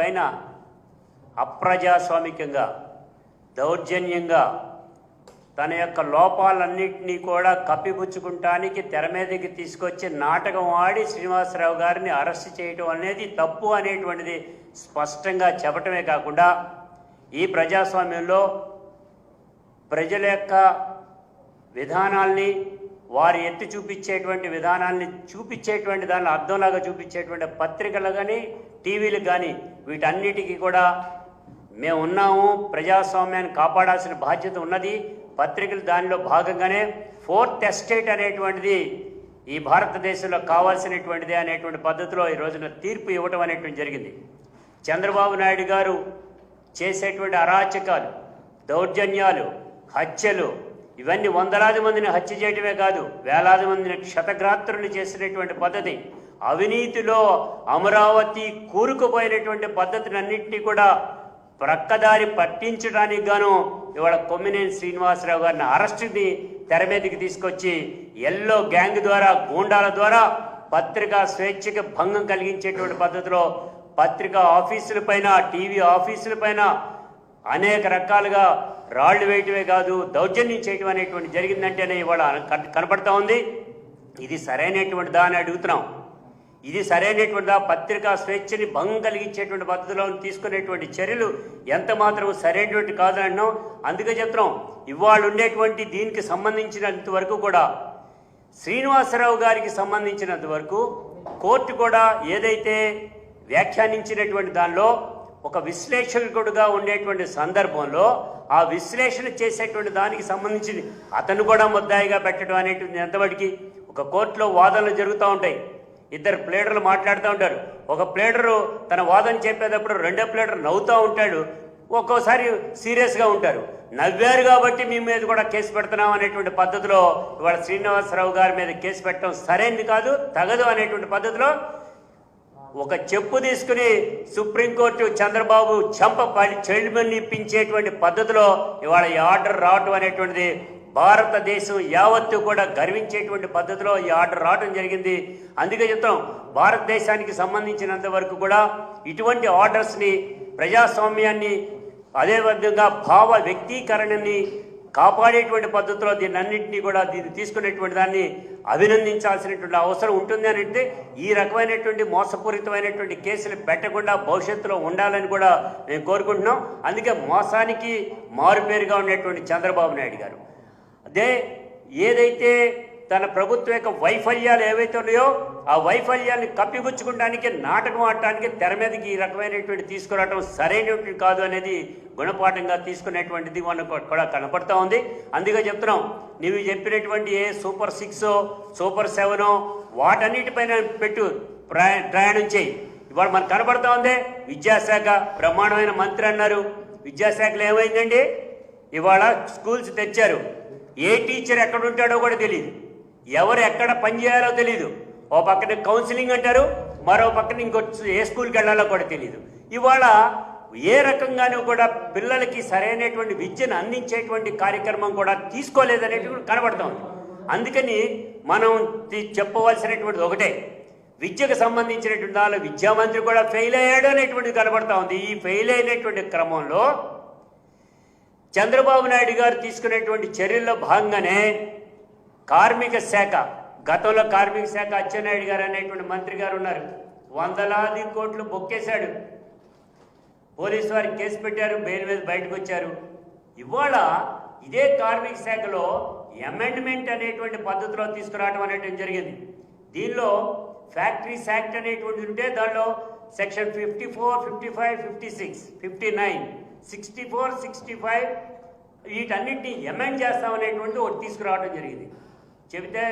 పైన అప్రజాస్వామికంగా దౌర్జన్యంగా తన యొక్క లోపాలన్నింటినీ కూడా కప్పిపుచ్చుకుంటానికి తెర మీదకి తీసుకొచ్చి నాటకం ఆడి శ్రీనివాసరావు గారిని అరెస్ట్ చేయడం అనేది తప్పు అనేటువంటిది స్పష్టంగా చెప్పటమే కాకుండా ఈ ప్రజాస్వామ్యంలో ప్రజల యొక్క విధానాల్ని వారు ఎత్తి చూపించేటువంటి విధానాన్ని చూపించేటువంటి దాన్ని అర్థంలాగా చూపించేటువంటి పత్రికలు కానీ టీవీలు కానీ వీటన్నిటికీ కూడా మేము ఉన్నాము. ప్రజాస్వామ్యాన్ని కాపాడాల్సిన బాధ్యత ఉన్నది. పత్రికలు దానిలో భాగంగానే ఫోర్త్ ఎస్టేట్ అనేటువంటిది ఈ భారతదేశంలో కావాల్సినటువంటిది అనేటువంటి పద్ధతిలో ఈ రోజున తీర్పు ఇవ్వటం అనేటువంటి జరిగింది. చంద్రబాబు నాయుడు గారు చేసేటువంటి అరాచకాలు దౌర్జన్యాలు హత్యలు ఇవన్నీ వందలాది మందిని హత్య చేయటమే కాదు వేలాది మందిని క్షతగ్రాత్రులు చేసినటువంటి పద్ధతి. అవినీతిలో అమరావతి కూరుకుపోయినటువంటి పద్ధతులన్నింటినీ కూడా ప్రక్కదారి పట్టించడానికి గాను ఇవాళ కొమ్మినేని శ్రీనివాసరావు గారిని అరెస్టుని తెర మీదకి తీసుకొచ్చి ఎల్లో గ్యాంగ్ ద్వారా గూండాల ద్వారా పత్రికా స్వేచ్ఛకి భంగం కలిగించేటువంటి పద్ధతిలో పత్రికా ఆఫీసుల పైన టీవీ ఆఫీసుల పైన అనేక రకాలుగా రాళ్ళు వేయటమే కాదు దౌర్జన్యం చేయటం అనేటువంటి జరిగిందంటేనే ఇవాళ కనపడతా ఉంది. ఇది సరైనటువంటిదా అని అడుగుతున్నాం. ఇది సరైనటువంటిదా పత్రికా స్వేచ్ఛని భంగం కలిగించేటువంటి పద్ధతిలో తీసుకునేటువంటి చర్యలు ఎంత మాత్రం సరైనటువంటి కాదని అంటున్నాం. అందుకే చెప్తున్నాం ఇవాళ ఉండేటువంటి దీనికి సంబంధించినంత వరకు కూడా శ్రీనివాసరావు గారికి సంబంధించినంత వరకు కోర్టు కూడా ఏదైతే వ్యాఖ్యానించినటువంటి దానిలో ఒక విశ్లేషకుడుగా ఉండేటువంటి సందర్భంలో ఆ విశ్లేషణ చేసేటువంటి దానికి సంబంధించింది. అతను కూడా ముద్దాయిగా పెట్టడం అనేటువంటి ఎంతవరకు ఒక కోర్టులో వాదనలు జరుగుతూ ఉంటాయి. ఇద్దరు ప్లేడర్లు మాట్లాడుతూ ఉంటారు. ఒక ప్లేడరు తన వాదన చెప్పేటప్పుడు రెండో ప్లేడర్ నవ్వుతూ ఉంటాడు. ఒక్కోసారి సీరియస్గా ఉంటారు. నవ్వారు కాబట్టి మీ మీద కూడా కేసు పెడుతున్నాం అనేటువంటి పద్ధతిలో ఇవాళ శ్రీనివాసరావు గారి మీద కేసు పెట్టడం సరైనది కాదు తగదు అనేటువంటి పద్ధతిలో ఒక చెప్పు తీసుకుని సుప్రీంకోర్టు చంద్రబాబు చంప పడి పద్ధతిలో ఇవాళ ఈ ఆర్డర్ రావటం అనేటువంటిది భారతదేశం యావత్తు కూడా గర్వించేటువంటి పద్ధతిలో ఈ ఆర్డర్ రావడం జరిగింది. అందుకే చెప్తాం భారతదేశానికి సంబంధించినంత వరకు కూడా ఇటువంటి ఆర్డర్స్ని ప్రజాస్వామ్యాన్ని అదేవిధంగా భావ వ్యక్తీకరణని కాపాడేటువంటి పద్ధతిలో దీన్ని అన్నింటినీ కూడా దీన్ని తీసుకునేటువంటి దాన్ని అభినందించాల్సినటువంటి అవసరం ఉంటుంది అని అంటే ఈ రకమైనటువంటి మోసపూరితమైనటువంటి కేసులు పెట్టకుండా భవిష్యత్తులో ఉండాలని కూడా మేము కోరుకుంటున్నాం. అందుకే మోసానికి మారుపేరుగా ఉండేటువంటి చంద్రబాబు నాయుడు గారు. అదే ఏదైతే తన ప్రభుత్వం యొక్క వైఫల్యాలు ఏవైతే ఉన్నాయో ఆ వైఫల్యాన్ని కప్పిపుచ్చుకోవడానికి నాటకం ఆడటానికి తెర మీదకి ఈ రకమైనటువంటి తీసుకురావడం సరైనటువంటి కాదు అనేది గుణపాఠంగా తీసుకునేటువంటిది మనకు కూడా కనపడతా ఉంది. అందుకే చెప్తున్నాం నువ్వు చెప్పినటువంటి ఏ సూపర్ సిక్స్ సూపర్ సెవెనో వాటన్నిటిపైన పెట్టు ప్రయా- ప్రయాణం చేయి. ఇవాళ మనకు కనపడతా ఉంది విద్యాశాఖ బ్రహ్మాండమైన మంత్రి అన్నారు. విద్యాశాఖలో ఏమైందండి? ఇవాళ స్కూల్స్ తెచ్చారు. ఏ టీచర్ ఎక్కడ ఉంటాడో కూడా తెలియదు ఎవరు ఎక్కడ పని చేయాలో తెలియదు ఓ పక్కన కౌన్సిలింగ్ అంటారు మరో పక్కన ఇంకో ఏ స్కూల్కి వెళ్ళాలో కూడా తెలియదు ఇవాళ ఏ రకంగానూ కూడా పిల్లలకి సరైనటువంటి విద్యను అందించేటువంటి కార్యక్రమం కూడా తీసుకోలేదనేటువంటి కనబడతా ఉంది. అందుకని మనం చెప్పవలసినటువంటిది ఒకటే. విద్యకు సంబంధించినటువంటి దానిలో విద్యామంత్రి కూడా ఫెయిల్ అయ్యాడు అనేటువంటిది కనబడతా ఉంది. ఈ ఫెయిల్ అయినటువంటి క్రమంలో చంద్రబాబు నాయుడు గారు తీసుకునేటువంటి చర్యల్లో భాగంగానే కార్మిక శాఖ గతంలో కార్మిక శాఖ అచ్చెన్నాయుడు గారు అనేటువంటి మంత్రి గారు ఉన్నారు. వందలాది కోట్లు బొక్కేశాడు. పోలీసు వారికి కేసు పెట్టారు బెయిల్ మీద బయటకు వచ్చారు. ఇవాళ ఇదే కార్మిక శాఖలో అమెండ్మెంట్ అనేటువంటి పద్ధతిలో తీసుకురావడం అనేటువంటి జరిగింది. దీనిలో ఫ్యాక్టరీస్ యాక్ట్ అనేటువంటి ఉంటే దానిలో section fifty four fifty five fifty six fifty nine sixty four sixty five వీటన్నిటిని అమెండ్ చేస్తామనేటువంటి ఒకటి తీసుకురావడం జరిగింది. చెబితే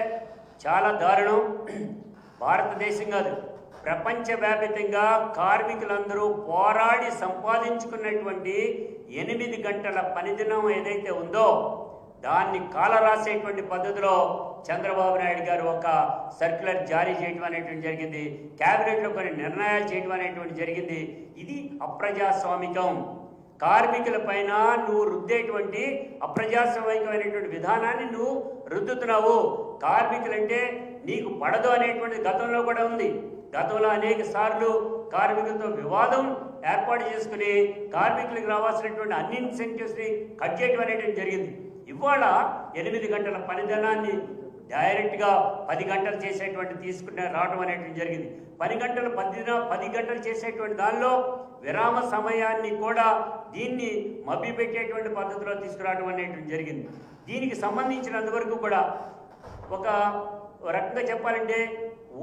చాలా దారుణం. భారతదేశం కాదు ప్రపంచవ్యాప్తంగా కార్మికులందరూ పోరాడి సంపాదించుకున్నటువంటి ఎనిమిది గంటల పనిదినం ఏదైతే ఉందో దాన్ని కాల రాసేటువంటి పద్ధతిలో చంద్రబాబు నాయుడు గారు ఒక సర్క్యులర్ జారీ చేయడం అనేటువంటి జరిగింది. క్యాబినెట్లో కొన్ని నిర్ణయాలు చేయడం అనేటువంటి జరిగింది. ఇది అప్రజాస్వామికం. కార్మికుల పైన నువ్వు రుద్దేటువంటి అప్రజాస్వామికమైనటువంటి విధానాన్ని నువ్వు రుద్దుతున్నావు. కార్మికులంటే నీకు పడదు అనేటువంటి గతంలో కూడా ఉంది. గతంలో అనేక సార్లు కార్మికులతో వివాదం ఏర్పాటు చేసుకుని కార్మికులకు రావాల్సినటువంటి అన్ని ఇన్సెంటివ్స్ని కట్ చేయడం అనేటువంటి జరిగింది. ఇవాళ ఎనిమిది గంటల పనిదినాన్ని డైరెక్ట్గా పది గంటలు చేసేటువంటి తీసుకునే రావడం అనేటువంటి జరిగింది. పది గంటలు పది పది గంటలు చేసేటువంటి దానిలో విరామ సమయాన్ని కూడా దీన్ని మభ్యపెట్టేటువంటి పద్ధతిలో తీసుకురావడం అనేటువంటి జరిగింది. దీనికి సంబంధించినంతవరకు కూడా ఒక రకంగా చెప్పాలంటే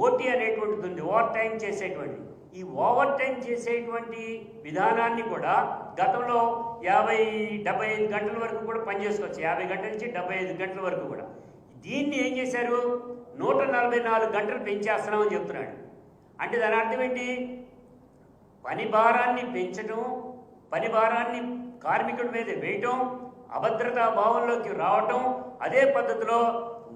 ఓటీ అనేటువంటిది ఉంది ఓవర్ టైం చేసేటువంటి. ఈ ఓవర్ టైం చేసేటువంటి విధానాన్ని కూడా గతంలో యాభై డెబ్బై ఐదు గంటల వరకు కూడా పనిచేసుకోవచ్చు. యాభై గంటల నుంచి డెబ్బై ఐదు గంటల వరకు కూడా. దీన్ని ఏం చేశారు? నూట నలభై నాలుగు గంటలు పెంచేస్తున్నామని చెప్తున్నాడు. అంటే దాని అర్థం ఏంటి? పని భారాన్ని పెంచడం పని భారాన్ని కార్మికుడి మీద వేయటం అభద్రతా భావంలోకి రావటం అదే పద్ధతిలో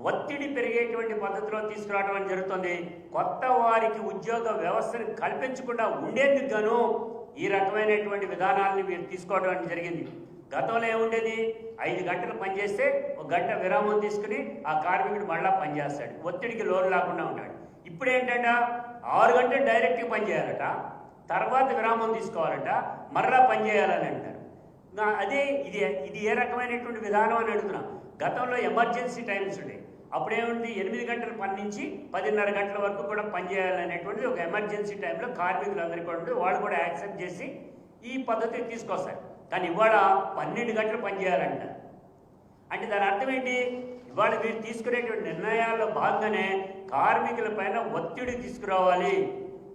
ఒత్తిడి పెరిగేటువంటి పద్ధతిలో తీసుకురావడం అని జరుగుతుంది. కొత్త వారికి ఉద్యోగ వ్యవస్థను కల్పించకుండా ఉండేందుకు గాను ఈ రకమైనటువంటి విధానాలను మీరు తీసుకోవడం జరిగింది. గతంలో ఏముండేది? ఐదు గంటలు పనిచేస్తే ఒక గంట విరామం తీసుకుని ఆ కార్మికుడు మళ్ళా పనిచేస్తాడు. ఒత్తిడికి లోన్ లేకుండా ఉంటాడు. ఇప్పుడు ఏంటంట? ఆరు గంటలు డైరెక్ట్గా పనిచేయాలట. తర్వాత విరామం తీసుకోవాలట. మరలా పనిచేయాలని అంటారు. అదే ఇది ఇది ఏ రకమైనటువంటి విధానం అని అడుగుతున్నా. గతంలో ఎమర్జెన్సీ టైమ్స్ ఉండే అప్పుడేముంది ఎనిమిది గంటల పని నుంచి పదిన్నర గంటల వరకు కూడా పనిచేయాలనేటువంటిది ఒక ఎమర్జెన్సీ టైంలో కార్మికులందరికీ కూడా ఉండి వాళ్ళు కూడా యాక్సెప్ట్ చేసి ఈ పద్ధతిని తీసుకొస్తారు. కానీ ఇవాళ పన్నెండు గంటలు పనిచేయాలంట. అంటే దాని అర్థం ఏంటి? ఇవాళ మీరు తీసుకునేటువంటి నిర్ణయాల్లో భాగంగానే కార్మికుల పైన ఒత్తిడి తీసుకురావాలి.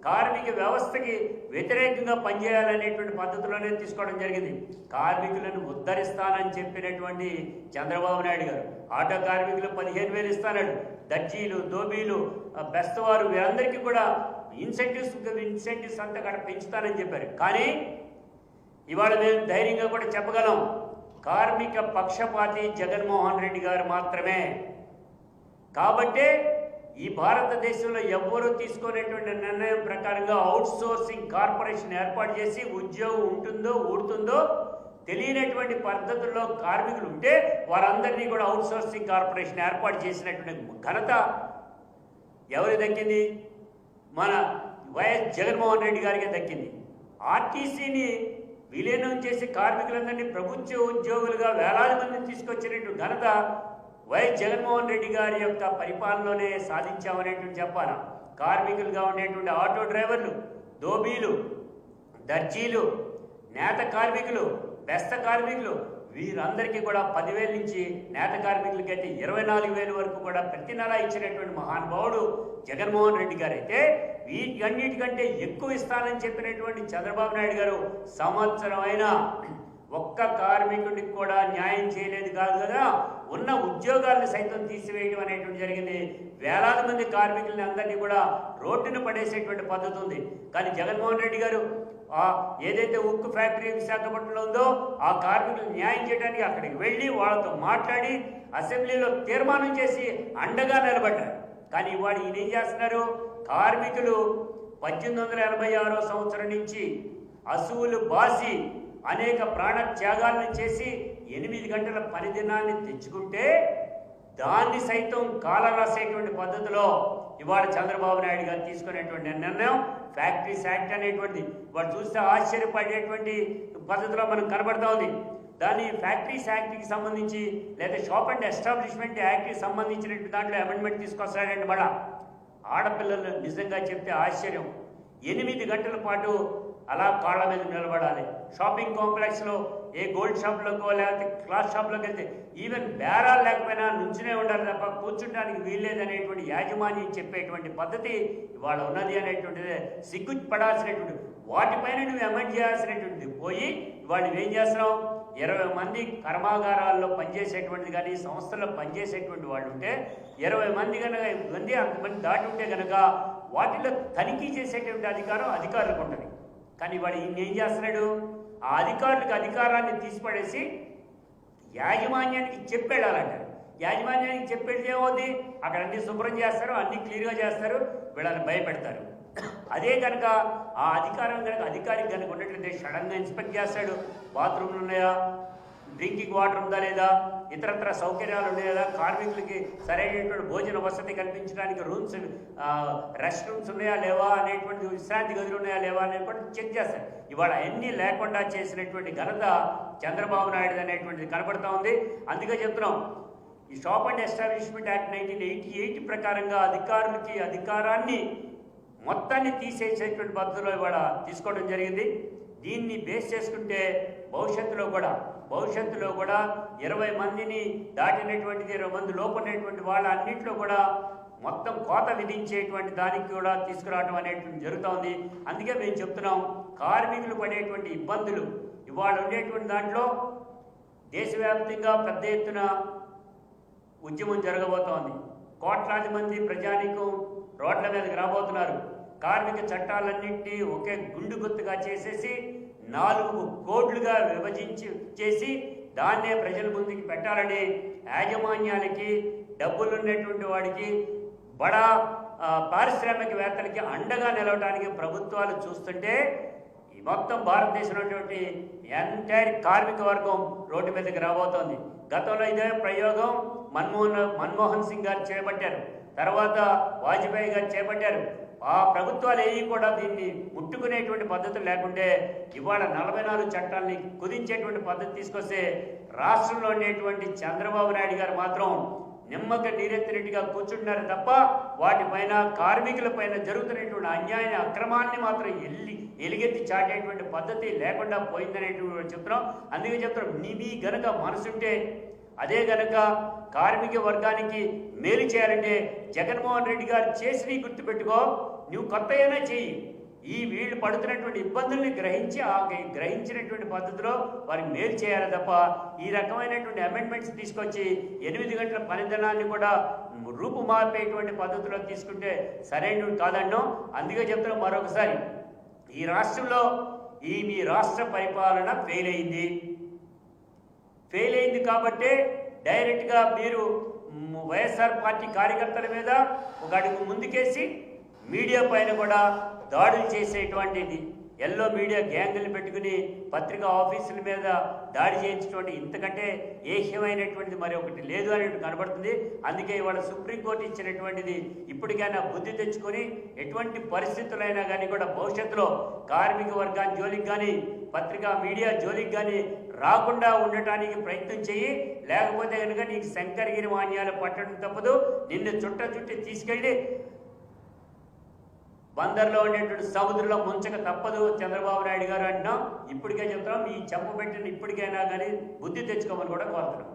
కార్మిక వ్యవస్థకి వ్యతిరేకంగా పనిచేయాలనేటువంటి పద్ధతిలోనే తీసుకోవడం జరిగింది. కార్మికులను ఉద్ధరిస్తానని చెప్పినటువంటి చంద్రబాబు నాయుడు గారు ఆటో కార్మికులు పదిహేను వేలు ఇస్తానడు. దర్జీలు దోబీలు బెస్తవారు వీరందరికీ కూడా ఇన్సెంటివ్స్ ఇన్సెంటివ్స్ అంతా కూడా పెంచుతానని చెప్పారు. కానీ ఇవాళ మేము ధైర్యంగా కూడా చెప్పగలం. కార్మిక పక్షపాతి జగన్మోహన్ రెడ్డి గారు మాత్రమే. కాబట్టే ఈ భారతదేశంలో ఎవ్వరూ తీసుకునేటువంటి నిర్ణయం ప్రకారంగా అవుట్ సోర్సింగ్ కార్పొరేషన్ ఏర్పాటు చేసి ఉద్యోగం ఉంటుందో ఊడుతుందో తెలియనటువంటి పద్ధతుల్లో కార్మికులు ఉంటే వారందరినీ కూడా అవుట్ సోర్సింగ్ కార్పొరేషన్ ఏర్పాటు చేసినటువంటి ఘనత ఎవరికి దక్కింది? మన వైఎస్ జగన్మోహన్ రెడ్డి గారికి దక్కింది. ఆర్టీసీని విలీనం చేసి కార్మికులందరినీ ప్రభుత్వ ఉద్యోగులుగా వేలాది మందిని తీసుకొచ్చినటువంటి ఘనత వైఎస్ జగన్మోహన్ రెడ్డి గారి యొక్క పరిపాలనలోనే సాధించామనేటువంటి చెప్పాలా. కార్మికులుగా ఉండేటువంటి ఆటో డ్రైవర్లు దోబీలు దర్జీలు నేత కార్మికులు బెస్త కార్మికులు వీరందరికీ కూడా పదివేల నుంచి నేత కార్మికులకి అయితే ఇరవై నాలుగు వేల వరకు కూడా ప్రతి నెల ఇచ్చినటువంటి మహానుభావుడు జగన్మోహన్ రెడ్డి గారు అయితే వీటన్నిటికంటే ఎక్కువ ఇస్తానని చెప్పినటువంటి చంద్రబాబు నాయుడు గారు సంవత్సరం అయినా ఒక్క కార్మికుడికి కూడా న్యాయం చేయలేదు కాదు కదా. ఉన్న ఉద్యోగాలను సైతం తీసివేయడం అనేటువంటి జరిగింది. వేలాది మంది కార్మికుల్ని అందరినీ కూడా రోడ్డును పడేసేటువంటి పద్ధతి ఉంది. కానీ జగన్మోహన్ రెడ్డి గారు ఏదైతే ఉక్కు ఫ్యాక్టరీ విశాఖపట్నంలో ఉందో ఆ కార్మికులు న్యాయం చేయడానికి అక్కడికి వెళ్ళి వాళ్ళతో మాట్లాడి అసెంబ్లీలో తీర్మానం చేసి అండగా నిలబడ్డారు. కానీ ఇవాడు ఈయన ఏం చేస్తున్నారు? కార్మికులు పద్దెనిమిది వందల ఎనభై ఆరో సంవత్సరం నుంచి అసువులు బాసి అనేక ప్రాణ త్యాగాలను చేసి ఎనిమిది గంటల పని దినాన్ని తెచ్చుకుంటే దాన్ని సైతం కాలరాసేటువంటి పద్ధతిలో ఇవాళ చంద్రబాబు నాయుడు గారు తీసుకునేటువంటి నిర్ణయం ఫ్యాక్టరీస్ యాక్ట్ అనేటువంటిది. వాడు చూస్తే ఆశ్చర్యపడేటువంటి పద్ధతిలో మనకు కనబడతా ఉంది. దాని ఫ్యాక్టరీస్ యాక్ట్కి సంబంధించి లేదా షాప్ అండ్ ఎస్టాబ్లిష్మెంట్ యాక్ట్కి సంబంధించినటువంటి దాంట్లో అమెండ్మెంట్ తీసుకొస్తాడండి మళ్ళా. ఆడపిల్లలు నిజంగా చెప్తే ఆశ్చర్యం. ఎనిమిది గంటల పాటు అలా కాళ్ళ మీద నిలబడాలి. షాపింగ్ కాంప్లెక్స్లో ఏ గోల్డ్ షాప్లోకో లేకపోతే క్లాత్ షాప్లోకి వెళ్తే ఈవెన్ బేరాలు లేకపోయినా నుంచునే ఉండాలి తప్ప కూర్చుంటానికి వీల్లేదనేటువంటి యాజమాన్యం చెప్పేటువంటి పద్ధతి ఇవాళ ఉన్నది అనేటువంటిది. సిగ్గు పడాల్సినటువంటి వాటిపైన నువ్వు అమెండ్ చేయాల్సినటువంటిది పోయి ఇవాళ ఏం చేస్తున్నావు? ఇరవై మంది కర్మాగారాల్లో పనిచేసేటువంటిది కానీ సంస్థల్లో పనిచేసేటువంటి వాళ్ళు ఉంటే ఇరవై మంది కనుక మంది అంతమంది దాటి ఉంటే కనుక వాటిలో తనిఖీ చేసేటువంటి అధికారం అధికారులకు ఉంటుంది. కానీ వాడు ఈయన ఏం చేస్తున్నాడు? ఆ అధికారులకు అధికారాన్ని తీసిపడేసి యాజమాన్యానికి చెప్పేళ్ళాలంటారు యాజమాన్యానికి చెప్పేది ఏమవుతుంది అక్కడ అన్ని శుభ్రం చేస్తారు అన్ని క్లియర్గా చేస్తారు వీళ్ళని భయపెడతారు. అదే కనుక ఆ అధికారం కనుక అధికారికి కనుక ఉన్నట్లయితే సడన్గా ఇన్స్పెక్ట్ చేస్తాడు. బాత్రూమ్లు ఉన్నాయా? డ్రింకింగ్ వాటర్ ఉందా లేదా? ఇతరత్ర సౌకర్యాలు ఉన్నాయా? కార్మికులకి సరైనటువంటి భోజన వసతి కల్పించడానికి రూమ్స్ రెస్ట్ రూమ్స్ ఉన్నాయా లేవా అనేటువంటి విశ్రాంతి గదులు ఉన్నాయా లేవా అనేటువంటి చెక్ చేస్తారు ఇవాళ అన్నీ లేకుండా చేసినటువంటి ఘనత చంద్రబాబు నాయుడు అనేటువంటిది కనబడుతూ ఉంది. అందుకే చెప్తున్నాం ఈ shop and establishment act nineteen eighty eight ప్రకారంగా అధికారులకి అధికారాన్ని మొత్తాన్ని తీసేసేటువంటి పద్ధతిలో ఇవాళ తీసుకోవడం జరిగింది. దీన్ని బేస్ చేసుకుంటే భవిష్యత్తులో కూడా భవిష్యత్తులో కూడా ఇరవై మందిని దాటినటువంటిది ఇరవై మంది లోపడినటువంటి వాళ్ళ అన్నింటిలో కూడా మొత్తం కోత విధించేటువంటి దానికి కూడా తీసుకురావడం అనేటువంటి జరుగుతోంది అందుకే మేము చెప్తున్నాం కార్మికులు పడేటువంటి ఇబ్బందులు ఇవాళ ఉండేటువంటి దాంట్లో దేశవ్యాప్తంగా పెద్ద ఎత్తున ఉద్యమం జరగబోతోంది. కోట్లాది మంది ప్రజానికం రోడ్ల మీదకి రాబోతున్నారు. కార్మిక చట్టాలన్నింటినీ ఒకే గుండు గుర్తుగా చేసేసి నాలుగు కోడ్లుగా విభజించి చేసి దాన్నే ప్రజల ముందుకి పెట్టాలని యాజమాన్యాలకి డబ్బులున్నటువంటి వాడికి బడా పారిశ్రామికవేత్తలకి అండగా నిలవడానికి ప్రభుత్వాలు చూస్తుంటే ఈ మొత్తం భారతదేశంలోటువంటి ఎంటైర్ కార్మిక వర్గం రోడ్డు మీదకి రాబోతోంది. గతంలో ఇదే ప్రయోగం మన్మోహన్ మన్మోహన్ సింగ్ గారు చేపట్టారు. తర్వాత వాజ్పేయి గారు చేపట్టారు. ఆ ప్రభుత్వాలు ఏవి కూడా దీన్ని ముట్టుకునేటువంటి పద్ధతులు లేకుంటే ఇవాళ నలభై నాలుగు చట్టాలని కుదించేటువంటి పద్ధతి తీసుకొస్తే రాష్ట్రంలో ఉండేటువంటి చంద్రబాబు నాయుడు గారు మాత్రం నిమ్మక నీరెత్తినట్టుగా కూర్చుంటున్నారు తప్ప వాటిపైన కార్మికుల పైన జరుగుతున్నటువంటి అన్యాయ అక్రమాన్ని మాత్రం ఎల్లి ఎలుగెత్తి చాటేటువంటి పద్ధతి లేకుండా పోయిందనేటువంటి చెప్తున్నాం. అందుకే చెప్తున్నాం నీవి గనక మనసుంటే అదే గనక కార్మిక వర్గానికి మేలు చేయాలంటే జగన్మోహన్ రెడ్డి గారు చేసినవి గుర్తుపెట్టుకో. నువ్వు కొత్త అయినా చెయ్యి. ఈ వీళ్ళు పడుతున్నటువంటి ఇబ్బందుల్ని గ్రహించి ఆ గ్రహించినటువంటి పద్ధతిలో వారికి మేలు చేయాలి తప్ప ఈ రకమైనటువంటి అమెండ్మెంట్స్ తీసుకొచ్చి ఎనిమిది గంటల పనిదినాన్ని కూడా రూపు మార్పేటువంటి పద్ధతిలో తీసుకుంటే సరైనటువంటి కాదన్నో అందుకే చెప్తున్నాం మరొకసారి. ఈ రాష్ట్రంలో ఈ మీ రాష్ట్ర పరిపాలన ఫెయిల్ అయింది ఫెయిల్ అయింది కాబట్టే డైరెక్ట్గా మీరు వైఎస్ఆర్ పార్టీ కార్యకర్తల మీద ఒక అడుగు ముందుకేసి మీడియా పైన కూడా దాడులు చేసేటువంటిది. ఎల్లో మీడియా గ్యాంగులు పెట్టుకుని పత్రికా ఆఫీసుల మీద దాడి చేయించటువంటి ఇంతకంటే ఏహ్యమైనటువంటిది మరి ఒకటి లేదు అనేది కనబడుతుంది. అందుకే ఇవాళ సుప్రీంకోర్టు ఇచ్చినటువంటిది ఇప్పటికైనా బుద్ధి తెచ్చుకొని ఎటువంటి పరిస్థితులైనా కానీ కూడా భవిష్యత్తులో కార్మిక వర్గాన్ని జోలికి కానీ పత్రికా మీడియా జోలికి కానీ రాకుండా ఉండటానికి ప్రయత్నం చేయి. లేకపోతే కనుక నీకు శంకరగిరి మాన్యాలు పట్టడం తప్పదు. నిన్ను చుట్ట చుట్టి తీసుకెళ్ళి బందర్లో ఉండేటువంటి సముద్రంలో ముంచక తప్పదు చంద్రబాబు నాయుడు గారు అంటున్నాం. ఇప్పటికే చెప్తున్నాం ఈ చెప్పబెట్టిన ఇప్పటికైనా కానీ బుద్ధి తెచ్చుకోమని కూడా కోరుతున్నాం.